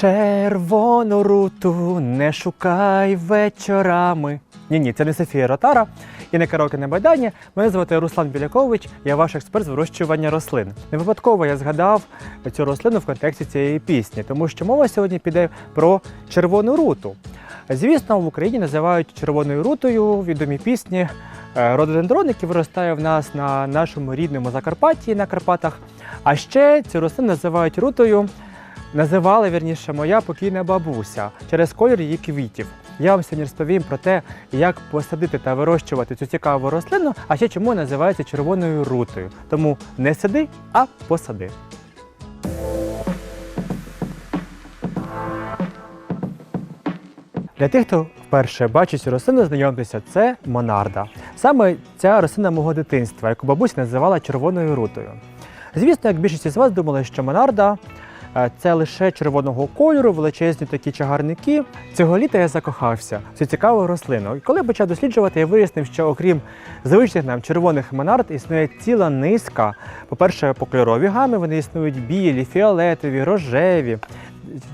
Червону руту не шукай вечорами. Ні, ні, це не Софія Ротара і не караоке на Майдані. Мене звати Руслан Білякович, я ваш експерт з вирощування рослин. Не випадково я згадав цю рослину в контексті цієї пісні, тому що мова сьогодні піде про червону руту. Звісно, в Україні називають червоною рутою відомі пісні е, рододендрон, який виростає в нас на нашому рідному Закарпатті на Карпатах. А ще цю рослину називають рутою називала вірніше моя покійна бабуся через колір її квітів. Я вам сьогодні розповім про те, як посадити та вирощувати цю цікаву рослину, а ще чому називається червоною рутою. Тому не сиди, а посади. Для тих, хто вперше бачить цю рослину, знайомтеся, це монарда. Саме ця рослина мого дитинства, яку бабуся називала червоною рутою. Звісно, як більшість із вас думали, що монарда це лише червоного кольору, величезні такі чагарники. Цього літа я закохався в цю цікаву рослину. І коли почав досліджувати, я вияснив, що окрім звичних нам червоних монард, існує ціла низка. По-перше, по кольоровій гамі вони існують білі, фіолетові, рожеві.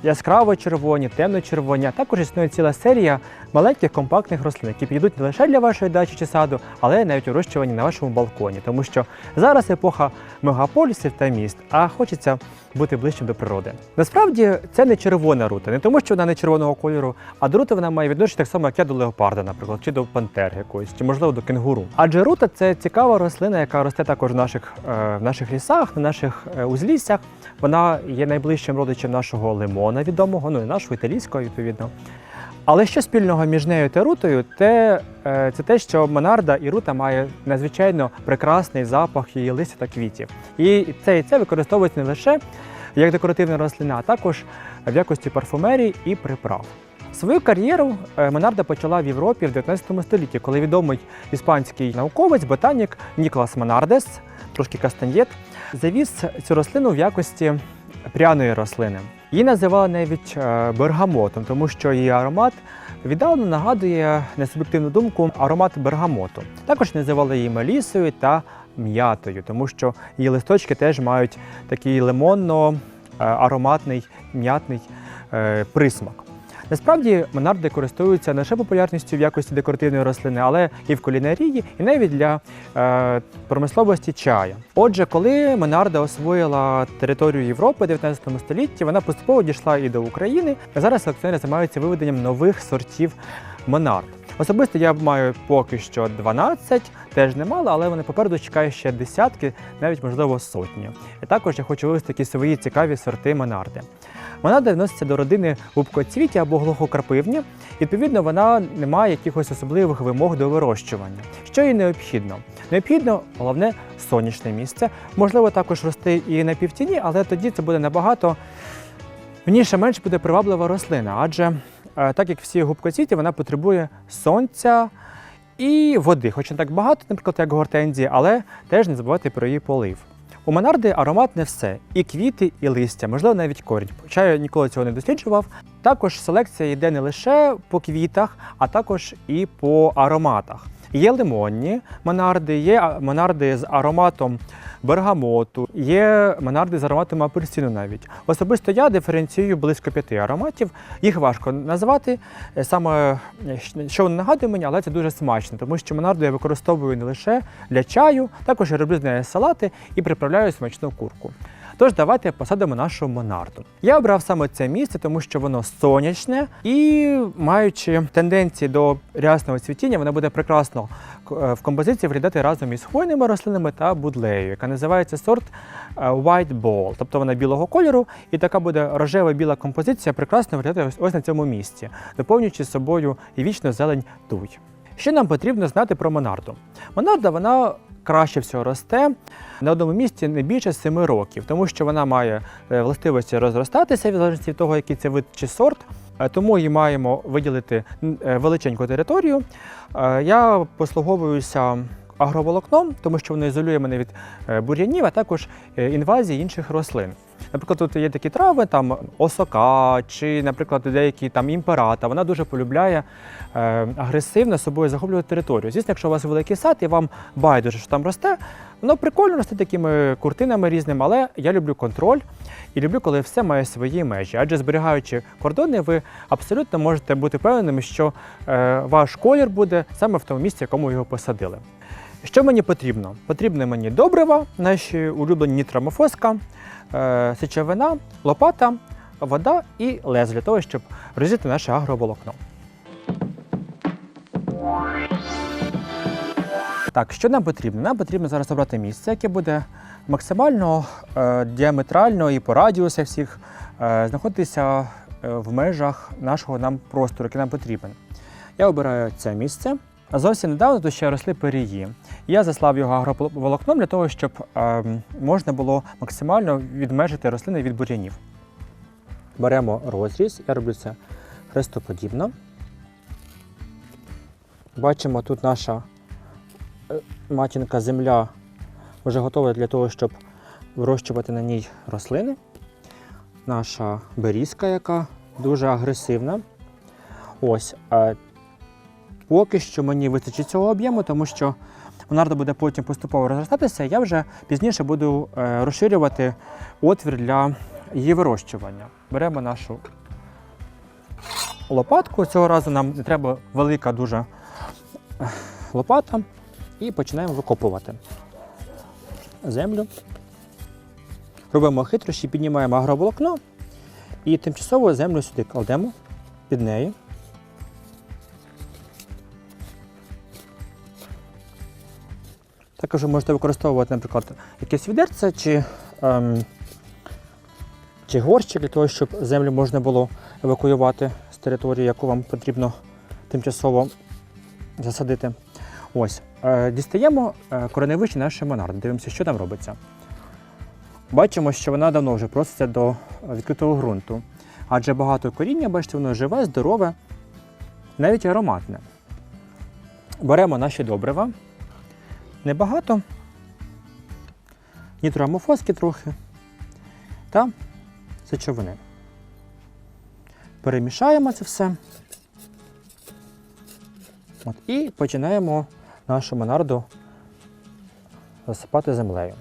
Яскраво червоні, темно-червоні, також існує ціла серія маленьких компактних рослин, які підійдуть не лише для вашої дачі чи саду, але й навіть вирощувані на вашому балконі. Тому що зараз епоха мегаполісів та міст, а хочеться бути ближчим до природи. Насправді це не червона рута, не тому, що вона не червоного кольору, а до рути вона має відношення так само, як я до леопарда, наприклад, чи до пантер якоїсь, чи можливо до кенгуру. Адже рута це цікава рослина, яка росте також в наших, е, в наших лісах, на наших е, узліссях. Вона є найближчим родичем нашого лимона відомого, ну і нашого італійського, відповідно. Але що спільного між нею та рутою, те, е, це те, що монарда і рута має надзвичайно прекрасний запах її листя та квітів. І це і це використовується не лише як декоративна рослина, а також в якості парфумерії і приправ. Свою кар'єру е, Монарда почала в Європі в 19 столітті, коли відомий іспанський науковець, ботанік Ніколас Монардес, трошки кастаньєт, завіз цю рослину в якості пряної рослини. Її називали навіть е, бергамотом, тому що її аромат віддалено нагадує на суб'єктивну думку аромат бергамоту. Також називали її мелісою та м'ятою, тому що її листочки теж мають такий лимонно-ароматний м'ятний е, присмак. Насправді монарди користуються не лише популярністю в якості декоративної рослини, але і в кулінарії, і навіть для е, промисловості чая. Отже, коли монарда освоїла територію Європи в 19 столітті, вона поступово дійшла і до України. Зараз селекціонери займаються виведенням нових сортів монард. Особисто я маю поки що 12, теж немало, але вони попереду чекають ще десятки, навіть можливо сотні. І також я хочу вивести такі свої цікаві сорти монарди. Монарда відноситься до родини губкоцвіті або глухокрапивні. Відповідно, вона не має якихось особливих вимог до вирощування. Що їй необхідно? Необхідно головне сонячне місце. Можливо, також рости і на півтіні, але тоді це буде набагато вніше менш буде приваблива рослина, адже е, так як всі губкоцвіті, вона потребує сонця і води, хоч не так багато, наприклад, як гортензії, але теж не забувати про її полив. У монарди аромат не все і квіти, і листя, можливо, навіть корінь. Хоча я ніколи цього не досліджував. Також селекція йде не лише по квітах, а також і по ароматах. Є лимонні монарди, є монарди з ароматом бергамоту, є монарди з ароматом апельсину навіть. Особисто я диференціюю близько п'яти ароматів. Їх важко назвати. Е, Саме е, що нагадує мені, але це дуже смачно, тому що монарду я використовую не лише для чаю, також я роблю з нею салати і приправляю смачну курку. Тож давайте посадимо нашу монарду. Я обрав саме це місце, тому що воно сонячне і маючи тенденції до рясного цвітіння, воно буде прекрасно в композиції виглядати разом із хвойними рослинами та будлею, яка називається сорт е, White Ball, тобто вона білого кольору, і така буде рожева біла композиція прекрасно виглядати ось, ось на цьому місці, доповнюючи собою і вічну зелень туй. Що нам потрібно знати про монарду? Монарда вона краще всього росте на одному місці не більше 7 років, тому що вона має е, властивості розростатися в залежності від того, який це вид чи сорт. Е, Тому її маємо виділити е, величеньку територію. Е, Я послуговуюся агроволокном, тому що воно ізолює мене від бур'янів, а також інвазії інших рослин. Наприклад, тут є такі трави, там осока чи, наприклад, деякі там імперата. Вона дуже полюбляє агресивно собою захоплювати територію. Звісно, якщо у вас великий сад і вам байдуже, що там росте, Воно прикольно рости такими куртинами різними, але я люблю контроль і люблю, коли все має свої межі. Адже зберігаючи кордони, ви абсолютно можете бути впевненими, що е, ваш колір буде саме в тому місці, якому його посадили. Що мені потрібно? Потрібно мені добрива, наші улюблені нітрамофоска, е, сечовина, лопата, вода і лез для того, щоб розрізати наше агроволокно. Так, що нам потрібно? Нам потрібно зараз обрати місце, яке буде максимально е, діаметрально і по радіусах всіх е, знаходитися е, в межах нашого нам простору, який нам потрібен. Я обираю це місце. Зовсім недавно тут ще росли перії. Я заслав його агроволокном для того, щоб е, можна було максимально відмежити рослини від бур'янів. Беремо розріз, я роблю це хрестоподібно. Бачимо, тут наша матінка земля вже готова для того, щоб вирощувати на ній рослини. Наша берізка, яка дуже агресивна. Ось. Поки що мені вистачить цього об'єму, тому що монарда буде потім поступово розростатися. Я вже пізніше буду е, розширювати отвір для її вирощування. Беремо нашу лопатку. Цього разу нам не треба велика дуже е, лопата і починаємо викопувати землю. Робимо хитрощі, піднімаємо агроволокно і тимчасово землю сюди кладемо під неї. Також ви можете використовувати, наприклад, якесь відерце чи, ем, чи горщик для того, щоб землю можна було евакуювати з території, яку вам потрібно тимчасово засадити. Ось. Е, дістаємо е, кореневище нашої монарди. Дивимося, що там робиться. Бачимо, що вона давно вже проситься до відкритого ґрунту. Адже багато коріння, бачите, воно живе, здорове, навіть ароматне. Беремо наші добрива. Небагато. Нітроамофоски трохи та сечовини. Перемішаємо це все. От, і починаємо нашу монарду засипати землею.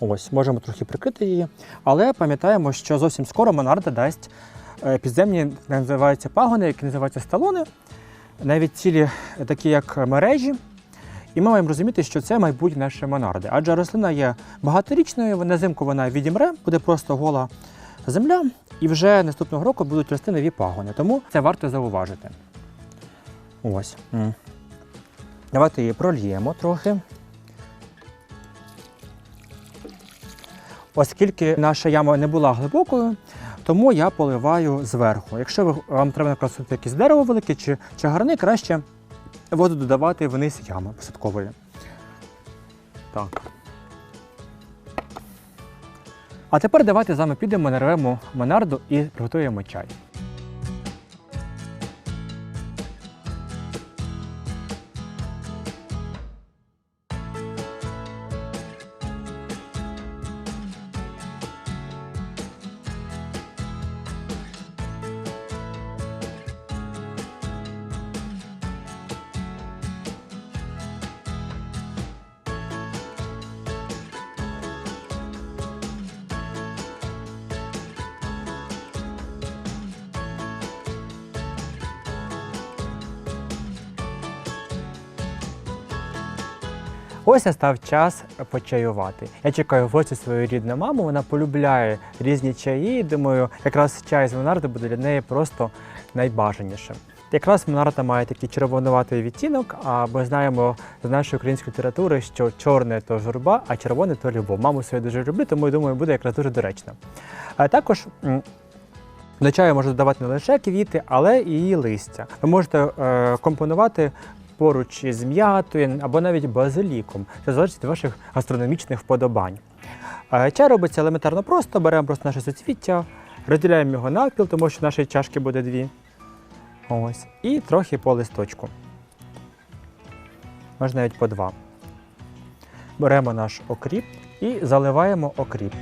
Ось, можемо трохи прикрити її, але пам'ятаємо, що зовсім скоро монарда дасть е, підземні, називаються пагони, які називаються сталони, навіть цілі е, такі, як мережі. І ми маємо розуміти, що це майбутнє нашої монарди. Адже рослина є багаторічною, на зимку вона відімре, буде просто гола земля, і вже наступного року будуть рости нові пагони. Тому це варто зауважити. Ось. Давайте її прольємо трохи. Оскільки наша яма не була глибокою, тому я поливаю зверху. Якщо вам треба накрасити якесь дерево велике чи чагарни, краще воду додавати вниз ями посадкової. Так. А тепер давайте з вами підемо, нарвемо монарду і приготуємо чай. Ось настав час почаювати. Я чекаю в гості свою рідну маму. Вона полюбляє різні чаї. Думаю, якраз чай з Монарди буде для неї просто найбажанішим. Якраз Монарда має такий червонуватий відтінок, а ми знаємо з нашої української літератури, що чорне то журба, а червоне то любов. Маму свою дуже люблю, тому я думаю, буде якраз дуже доречно. А також до чаю можна додавати не лише квіти, але і листя. Ви можете е, компонувати поруч із м'ятою або навіть базиліком. Це залежить від ваших гастрономічних вподобань. Е, Чай робиться елементарно просто, беремо просто наше суцвіття, розділяємо його навпіл, тому що нашої чашки буде дві. Ось. І трохи по листочку. Можна навіть по два. Беремо наш окріп і заливаємо окріп.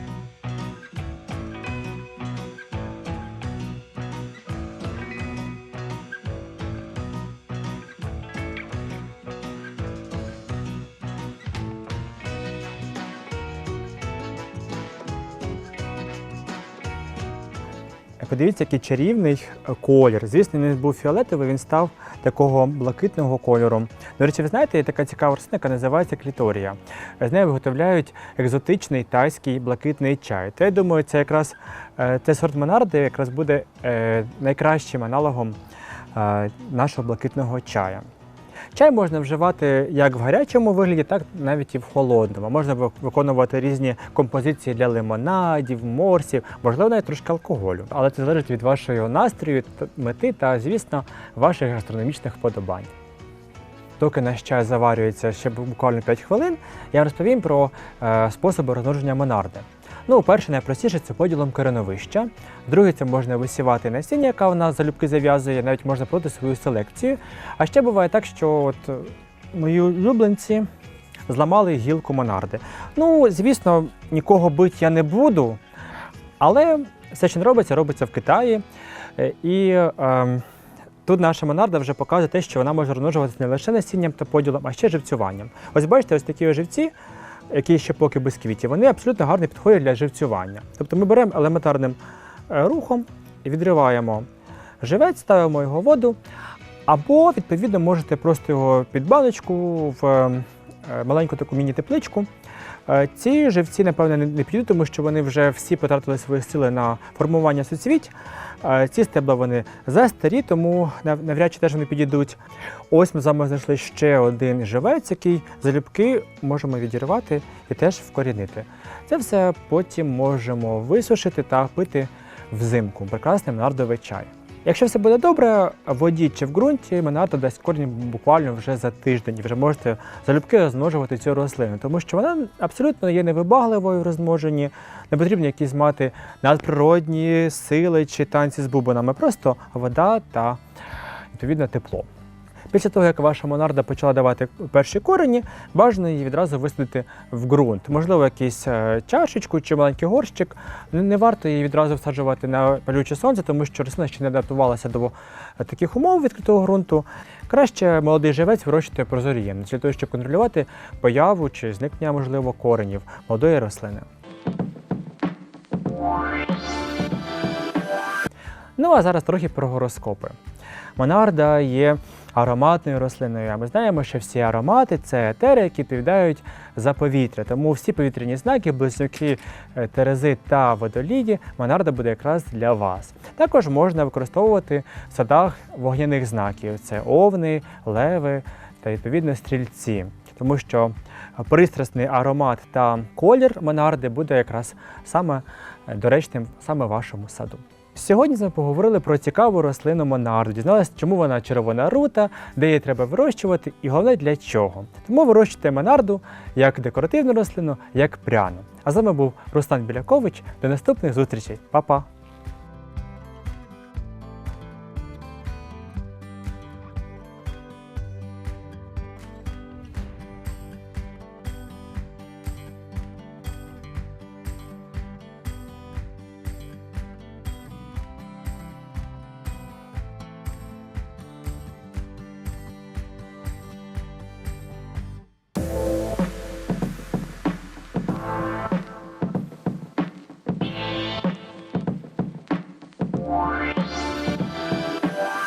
Подивіться, який чарівний е, колір. Звісно, він був фіолетовий, він став такого блакитного кольору. До речі, ви знаєте, є така цікава рослина, яка називається кліторія. З нею виготовляють екзотичний тайський блакитний чай. То я думаю, це якраз е, цей сорт Монарди якраз буде е, найкращим аналогом е, нашого блакитного чая. Чай можна вживати як в гарячому вигляді, так навіть і в холодному. Можна виконувати різні композиції для лимонадів, морсів, можливо, навіть трошки алкоголю. Але це залежить від вашого настрою, мети та, звісно, ваших гастрономічних вподобань. Доки наш чай заварюється ще буквально 5 хвилин, я розповім про е, способи розмноження монарди. Ну, перше, найпростіше це поділом кореновища. Друге, це можна висівати насіння, яка вона залюбки зав'язує, навіть можна проводити свою селекцію. А ще буває так, що от е, мої улюбленці зламали гілку монарди. Ну, звісно, нікого бити я не буду, але все, що не робиться, робиться в Китаї. Е, І е, тут наша монарда вже показує те, що вона може розмножуватися не лише насінням та поділом, а ще живцюванням. Ось бачите, ось такі живці, які ще поки без квітів, вони абсолютно гарно підходять для живцювання. Тобто ми беремо елементарним е, рухом відриваємо живець, ставимо його в воду, або, відповідно, можете просто його під баночку в е, маленьку таку міні-тепличку. Е, Ці живці, напевно, не- підуть, тому що вони вже всі потратили свої сили на формування суцвіть. Е, Ці стебла вони застарі, тому навряд чи теж вони підійдуть. Ось ми з вами знайшли ще один живець, який залюбки можемо відірвати і теж вкорінити. Це все потім можемо висушити та пити взимку. Прекрасний монардовий чай. Якщо все буде добре, в воді чи в ґрунті минато дасть корінь буквально вже за тиждень. Вже можете залюбки розмножувати цю рослину, тому що вона абсолютно є невибагливою в розмноженні, не потрібно якісь мати надприродні сили чи танці з бубонами, просто вода та відповідно тепло. Після того, як ваша монарда почала давати перші корені, бажано її відразу висадити в ґрунт. Можливо, якийсь е, чашечку чи маленький горщик. Не- варто її відразу всаджувати на палюче сонце, тому що рослина ще не адаптувалася до е, таких умов відкритого ґрунту. Краще молодий живець вирощувати ємності, для того, щоб контролювати появу чи зникнення, можливо, коренів молодої рослини. Ну а зараз трохи про гороскопи. Монарда є ароматною рослиною. А ми знаємо, що всі аромати це етери, які відповідають за повітря. Тому всі повітряні знаки, близнюки, е, терези та водолії, монарда буде якраз для вас. Також можна використовувати в садах вогняних знаків: це овни, леви та відповідно стрільці. Тому що пристрасний аромат та колір монарди буде якраз саме е, доречним саме вашому саду. Сьогодні з ми поговорили про цікаву рослину монарду, дізналися, чому вона червона рута, де її треба вирощувати і головне для чого. Тому вирощуйте монарду як декоративну рослину, як пряну. А з вами був Руслан Білякович. До наступних зустрічей. Па-па!